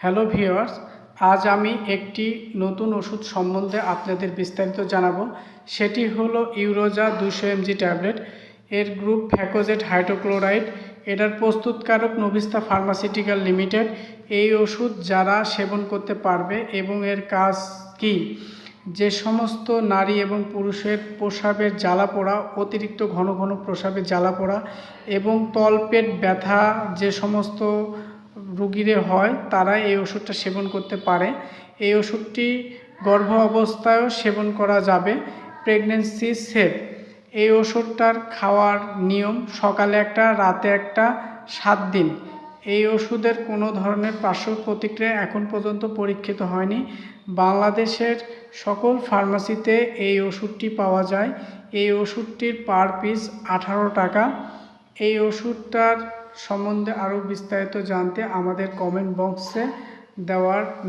Hello viewers আজ আমি একটি নতুন ওষুধ সম্বন্ধে আপনাদের বিস্তারিত জানাব। সেটি হলো ইউরোজা দুশো এমজি ট্যাবলেট। এর গ্রুপ ফ্যাকোজেট হাইড্রোক্লোরাইড। এটার প্রস্তুতকারক নবিস্তা ফার্মাসিউটিক্যাল লিমিটেড। এই ওষুধ যারা সেবন করতে পারবে এবং এর কাজ কি? যে সমস্ত নারী এবং পুরুষের প্রসাবের জ্বালা পোড়া অতিরিক্ত ঘন ঘন প্রসাবের জ্বালা পোড়া এবং তলপেট ব্যথা, যে সমস্ত রুগীরে হয়, তারা এই ওষুধটা সেবন করতে পারে। এই ওষুধটি গর্ভ অবস্থায়ও সেবন করা যাবে প্রেগনেন্সি সেফ এই ওষুধটার খাওয়ার নিয়ম, সকালে একটা, রাতে একটা, সাত দিন। এই ওষুধের কোনো ধরনের পার্শ্ব প্রতিক্রিয়া এখন পর্যন্ত পরীক্ষিত হয়নি। বাংলাদেশের সকল ফার্মাসিতে এই ওষুধটি পাওয়া যায়। এই ওষুধটির পার পিস আঠারো টাকা। এই ওষুধটার সম্বন্ধে আরও বিস্তারিত জানতে আমাদের কমেন্ট বক্সে দেওয়ার